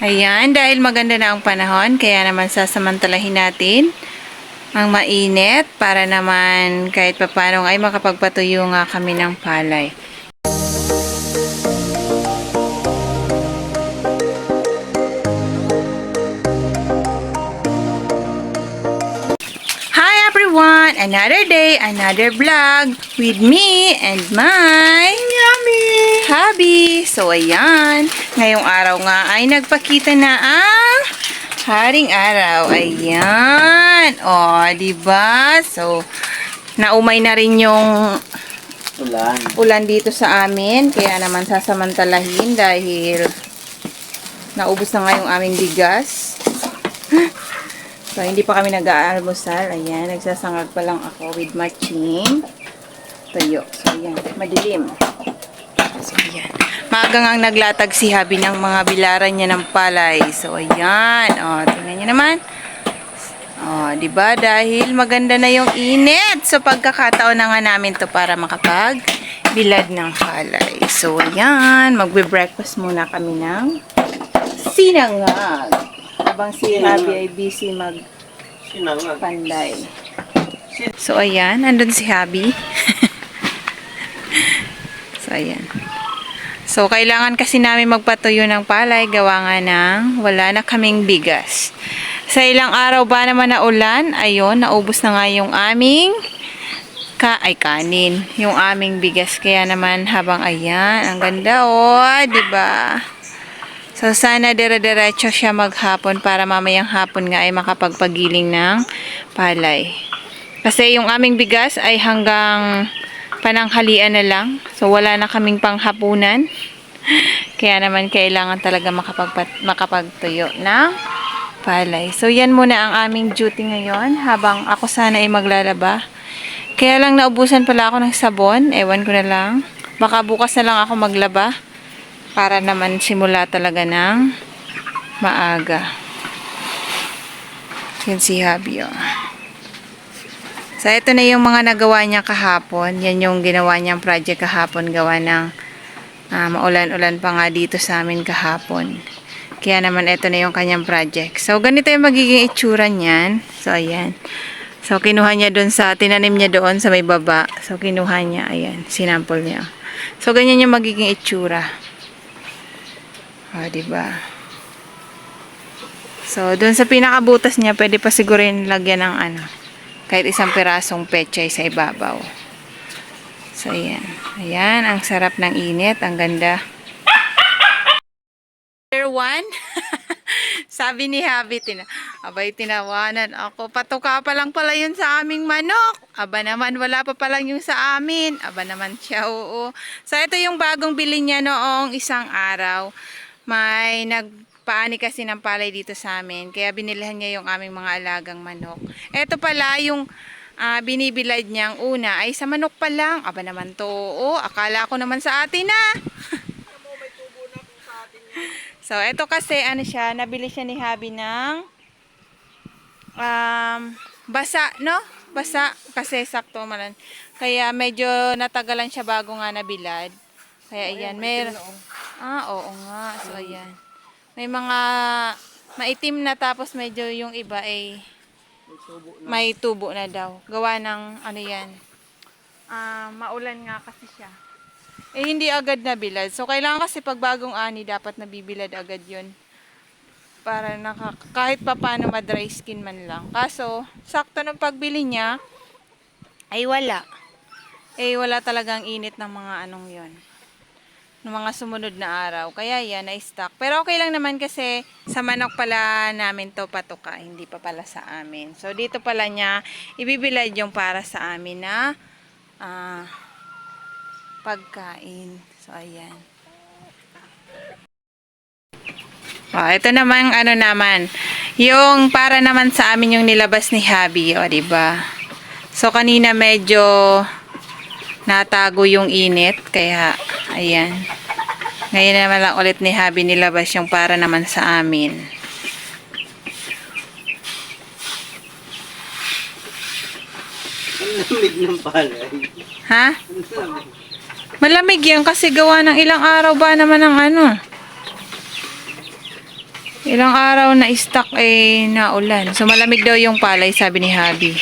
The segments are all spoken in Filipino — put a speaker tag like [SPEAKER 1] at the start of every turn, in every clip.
[SPEAKER 1] Ayan, dahil maganda na ang panahon, kaya naman sasamantalahin natin ang mainit para naman kahit papano ay makapagpatuyo nga kami ng palay. Hi everyone! Another day, another vlog with me and my yummy hubby. So ayan, ngayong araw nga ay nagpakita na ang haring araw. Ayan. O, di ba? So naumay na rin yung
[SPEAKER 2] Ulan.
[SPEAKER 1] ulan dito sa amin. Kaya naman sasamantalahin dahil naubos na nga yung aming bigas. So, hindi pa kami nag-aalmusal. Ayan, nagsasangag pa lang ako with matching tuyo. So, ayan, madilim. So, ayan. Maagang ang naglatag si Habi ng mga bilaran niya ng palay. So, ayan. O, tingnan niyo naman. Oh, 'di ba? Dahil maganda na yung init. So pagkakataon na nga namin 'to para makapag bilad ng palay. So ayan, magbe-breakfast muna kami ng sinangag. Habang si Habi ay busy magpanday.
[SPEAKER 2] Sinangag.
[SPEAKER 1] So ayan, andun si Habi. so ayan. So kailangan kasi namin magpatuyo ng palay gawa nga ng wala na kaming bigas. Sa ilang araw ba naman na ulan, ayun, naubos na nga yung aming ka ay kanin, yung aming bigas. Kaya naman habang ayan, ang ganda oh, 'di ba? So sana dire-diretso siya maghapon para mamayang hapon nga ay makapagpagiling ng palay. Kasi yung aming bigas ay hanggang pananghalian na lang. So wala na kaming panghapunan. Kaya naman kailangan talaga makapagpat makapagtuyo ng palay. So yan muna ang aming duty ngayon habang ako sana ay maglalaba. Kaya lang naubusan pala ako ng sabon. Ewan ko na lang. Baka bukas na lang ako maglaba para naman simula talaga ng maaga. Yan si Habi, oh. So, ito na yung mga nagawa niya kahapon. Yan yung ginawa niyang project kahapon. Gawa ng ah, maulan-ulan pa nga dito sa amin kahapon. Kaya naman ito na yung kanyang project. So, ganito yung magiging itsura niyan. So, ayan. So, kinuha niya doon sa, tinanim niya doon sa may baba. So, kinuha niya, ayan, sinample niya. So, ganyan yung magiging itsura. O, diba? So, doon sa pinakabutas niya, pwede pa siguro yung lagyan ng ano, kahit isang pirasong pechay sa ibabaw. So, ayan. Ayan, ang sarap ng init. Ang ganda. Number one, sabi ni Habi, tina, abay tinawanan ako, patuka pa lang pala yun sa aming manok. Aba naman, wala pa pala yung sa amin. Aba naman siya, oo. So, ito yung bagong bili niya noong isang araw. May nagpaani kasi ng palay dito sa amin. Kaya binilhan niya yung aming mga alagang manok. Ito pala yung ah, binibilad niyang una ay sa manok pa lang. Aba naman to, oo. Akala ko naman sa atin na. So, ito kasi, ano siya, nabili siya ni Habi ng um, basa, no? Basa, kasi sakto malan. Kaya medyo natagalan siya bago nga nabilad. Kaya ayan, may... Ah, oo nga. So, ayan. May mga maitim na tapos medyo yung iba ay may tubo na daw. Gawa ng, ano yan, ah, maulan nga kasi siya. Eh, hindi agad nabilad. So, kailangan kasi pag bagong ani, dapat nabibilad agad yun. Para naka, kahit pa paano ma-dry skin man lang. Kaso, sakto ng pagbili niya, ay wala. Eh, wala talagang init ng mga anong yon ng mga sumunod na araw. Kaya yan, na-stock. Pero okay lang naman kasi sa manok pala namin to patuka, hindi pa pala sa amin. So, dito pala niya ibibilad yung para sa amin na ah, pagkain. So, ayan. Oh, ito naman ano naman, yung para naman sa amin yung nilabas ni Habi, o di ba? So kanina medyo natago yung init, kaya ayan. Ngayon naman lang ulit ni Habi nilabas yung para naman sa amin.
[SPEAKER 2] Ang lamig ng palay.
[SPEAKER 1] Ha? Malamig yan kasi gawa ng ilang araw ba naman ng ano. Ilang araw na stuck eh naulan. So malamig daw yung palay, sabi ni Habi.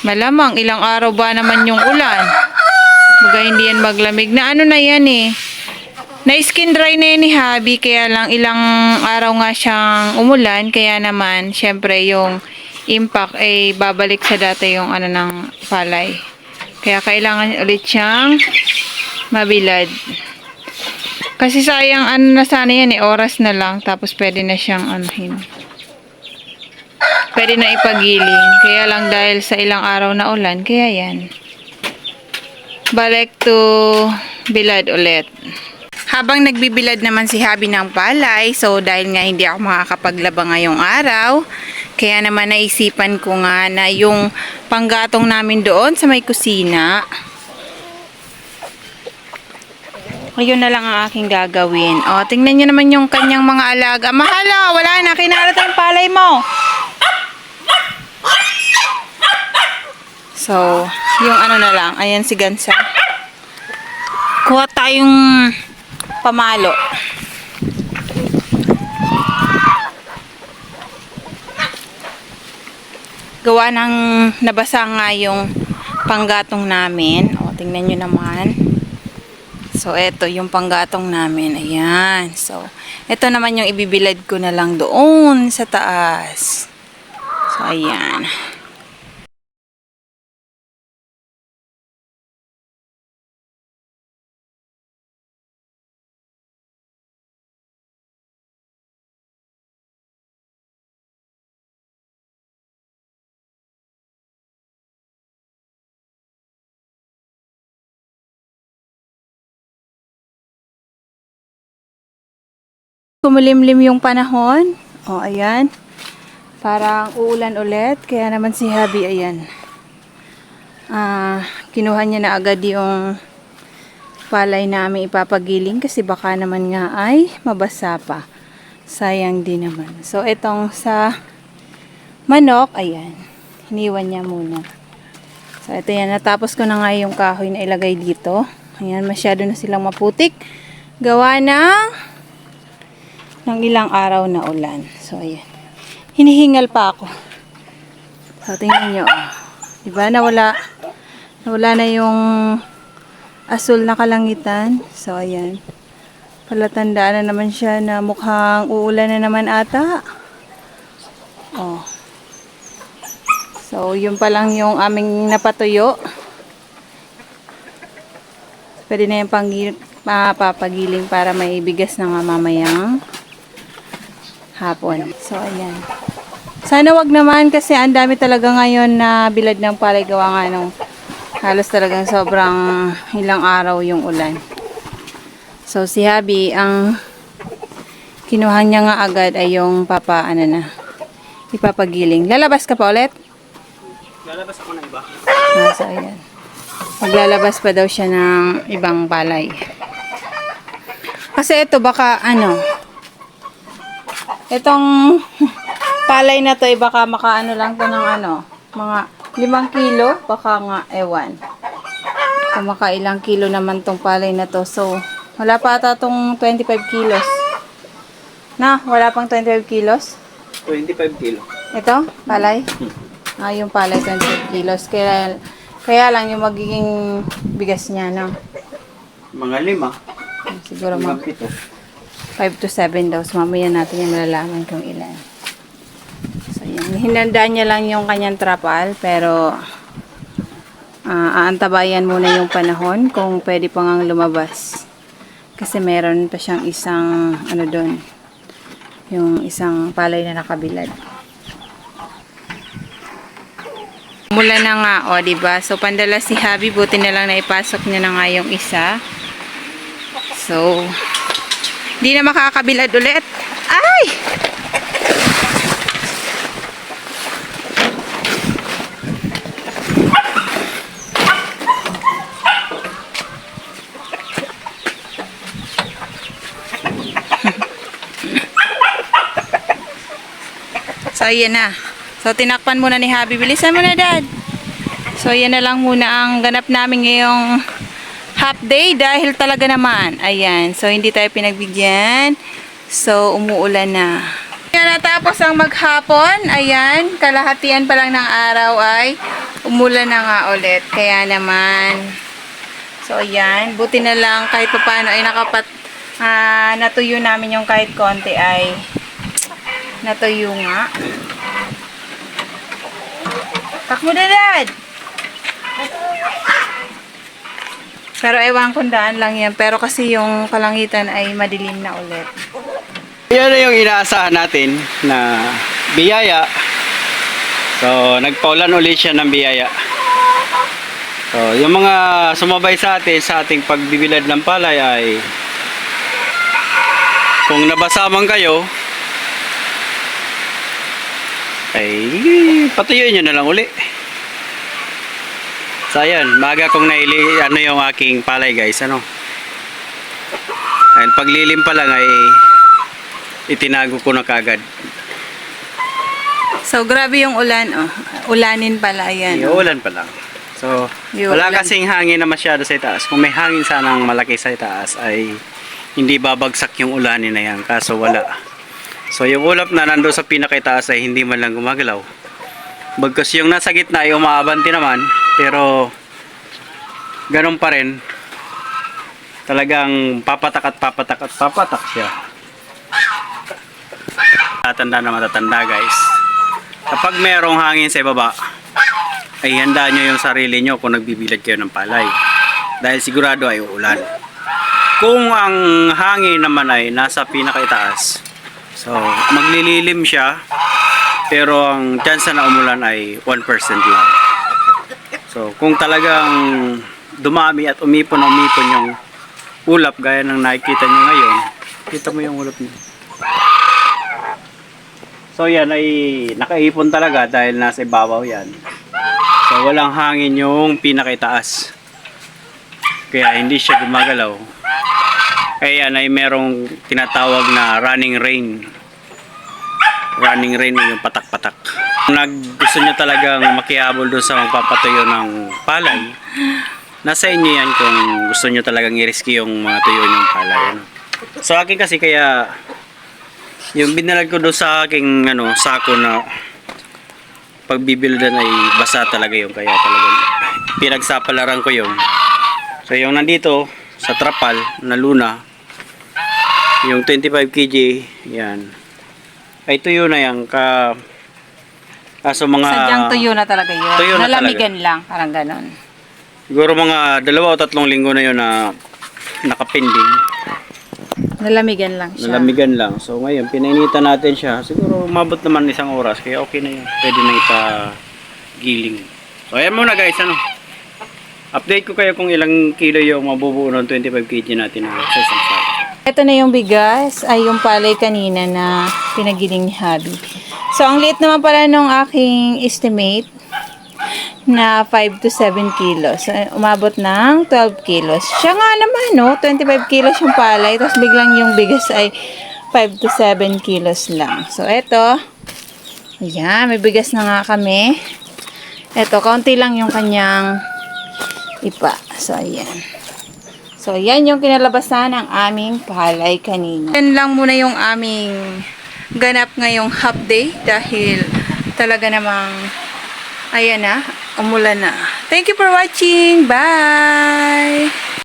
[SPEAKER 1] Malamang, ilang araw ba naman yung ulan? Baga hindi yan maglamig. Na ano na yan eh. Na skin dry na yan ni Habi, kaya lang ilang araw nga siyang umulan. Kaya naman, syempre yung impact ay babalik sa dati yung ano ng palay. Kaya kailangan ulit siyang mabilad. Kasi sayang ano na sana yan eh, oras na lang tapos pwede na siyang anuhin. Pwede na ipagiling. Kaya lang dahil sa ilang araw na ulan, kaya yan. Balik to bilad ulit. Habang nagbibilad naman si Habi ng palay, so dahil nga hindi ako makakapaglaba ngayong araw, kaya naman naisipan ko nga na yung panggatong namin doon sa may kusina, Ayun na lang ang aking gagawin. O, tingnan nyo naman yung kanyang mga alaga. Mahala, wala na. Kinalat yung palay mo. So, yung ano na lang. Ayan si Gansa. Kuha tayong pamalo. Gawa ng nabasa nga yung panggatong namin. O, tingnan nyo naman. So, eto yung panggatong namin. Ayan. So, eto naman yung ibibilad ko na lang doon sa taas. So, ayan. Kumulimlim yung panahon. O, ayan. Parang uulan ulit. Kaya naman si Habi, ayan. Ah, kinuha niya na agad yung palay namin ipapagiling kasi baka naman nga ay mabasa pa. Sayang din naman. So, itong sa manok, ayan. Hiniwan niya muna. So, ito yan. Natapos ko na nga yung kahoy na ilagay dito. Ayan, masyado na silang maputik. Gawa ng ng ilang araw na ulan. So, ayan. Hinihingal pa ako. So, tingnan nyo. oh. Diba? Nawala, nawala na yung asul na kalangitan. So, ayan. Palatandaan na naman siya na mukhang uulan na naman ata. Oh. So, yun pa lang yung aming napatuyo. Pwede na yung panggil, mapapagiling para may bigas na nga mamayang hapon. So, ayan. Sana wag naman kasi ang dami talaga ngayon na bilad ng palay gawa nga nung halos talagang sobrang ilang araw yung ulan. So, si Habi, ang kinuha niya nga agad ay yung papa, ano na, ipapagiling. Lalabas ka pa ulit?
[SPEAKER 2] Lalabas ako ng iba.
[SPEAKER 1] Ah, so, ayan. Maglalabas pa daw siya ng ibang palay. Kasi ito baka ano, itong palay na to ay baka makaano lang to ng ano, mga limang kilo, baka nga ewan. Kung makailang kilo naman tong palay na to. So, wala pa ata tong 25 kilos. Na, wala pang 25 kilos.
[SPEAKER 2] 25 kilo.
[SPEAKER 1] Ito, palay. Ah, yung palay 25 kilos. Kaya, kaya lang yung magiging bigas niya, no?
[SPEAKER 2] Mga lima.
[SPEAKER 1] Siguro
[SPEAKER 2] Mga pito.
[SPEAKER 1] 5 to 7 daw. So, mamaya natin yung malalaman kung ilan. So, yan. Hinanda niya lang yung kanyang trapal, pero ah, aantabayan muna yung panahon kung pwede pa ngang lumabas. Kasi meron pa siyang isang, ano doon, yung isang palay na nakabilad. Mula na nga, o, di ba? So, pandala si Habi, buti na lang na ipasok niya na nga yung isa. So, di na makakabilad ulit. Ay! So, ayan na. So, tinakpan muna ni Habi. Bilisan mo na, Dad. So, yan na lang muna ang ganap namin ngayong half day dahil talaga naman. Ayan. So, hindi tayo pinagbigyan. So, umuulan na. Kaya natapos ang maghapon, ayan, kalahatian pa lang ng araw ay umulan na nga ulit. Kaya naman, so ayan, buti na lang kahit paano ay nakapat, ah, natuyo namin yung kahit konti ay natuyo nga. Takmo na dad! Pero ewan kung daan lang yan. Pero kasi yung kalangitan ay madilim na ulit.
[SPEAKER 2] Yan na yung inaasahan natin na biyaya. So, nagpaulan ulit siya ng biyaya. So, yung mga sumabay sa atin sa ating pagbibilad ng palay ay kung nabasa man kayo ay patuyuin nyo na lang uli. So, ayan, maga kong naili, ano yung aking palay guys, ano. Ayun, paglilim pa lang ay itinago ko na kagad.
[SPEAKER 1] So, grabe yung ulan. Oh. Ulanin pala. Ayan.
[SPEAKER 2] Yung
[SPEAKER 1] oh.
[SPEAKER 2] ulan pa lang. So,
[SPEAKER 1] Yung
[SPEAKER 2] wala
[SPEAKER 1] ulan.
[SPEAKER 2] kasing hangin na masyado sa itaas. Kung may hangin sanang malaki sa itaas ay hindi babagsak yung ulanin na yan. Kaso wala. So, yung ulap na nando sa pinakaitaas ay hindi man lang gumagalaw. Bagkas yung nasa gitna ay umaabanti naman. Pero, ganun pa rin. Talagang papatak at papatak at papatak siya. Tatanda na matatanda guys. Kapag merong hangin sa ibaba, ay handa nyo yung sarili nyo kung nagbibilad kayo ng palay. Dahil sigurado ay uulan. Kung ang hangin naman ay nasa pinakaitaas, so maglililim siya, pero ang chance na umulan ay 1% lang. So kung talagang dumami at umipon umipon yung ulap gaya ng nakikita nyo ngayon, kita mo yung ulap niya. So yan ay nakaipon talaga dahil nasa ibabaw yan. So walang hangin yung pinakaitaas. Kaya hindi siya gumagalaw. Kaya yan ay merong tinatawag na running rain. Running rain yung patak-patak. Nag gusto nyo talagang makihabol doon sa magpapatuyo ng palay, nasa inyo yan kung gusto nyo talagang i-rescue yung mga tuyo ng palay. Ano. Sa akin kasi kaya yung binalag ko doon sa aking ano, sako na pagbibildan ay basa talaga yung kaya talagang pinagsapalaran ko yung so yung nandito sa trapal na luna yung 25 kg yan ay tuyo na yan ka kaso mga
[SPEAKER 1] Sadyang tuyo na talaga yun.
[SPEAKER 2] Tuyo na
[SPEAKER 1] Nalamigan lang. Parang ganon.
[SPEAKER 2] siguro mga dalawa o tatlong linggo na yun na nakapending
[SPEAKER 1] Nalamigan lang siya.
[SPEAKER 2] Nalamigan lang. So ngayon, pinainitan natin siya. Siguro umabot naman isang oras. Kaya okay na yun. Pwede na ipa-giling. So ayan muna guys. Ano? Update ko kayo kung ilang kilo yung mabubuo ng 25 kg natin na sa isang sako.
[SPEAKER 1] Ito na yung bigas, ay yung palay kanina na pinagiling ni Habi. So, ang liit naman pala nung aking estimate na 5 to 7 kilos. So, umabot ng 12 kilos. Siya nga naman, no? 25 kilos yung palay, tapos biglang yung bigas ay 5 to 7 kilos lang. So, eto. Ayan, may bigas na nga kami. Eto, kaunti lang yung kanyang ipa. So, ayan. So, yan yung kinalabasan ng aming palay kanina. Yan lang muna yung aming ganap ngayong half day dahil talaga namang ayan na, umulan na. Thank you for watching. Bye!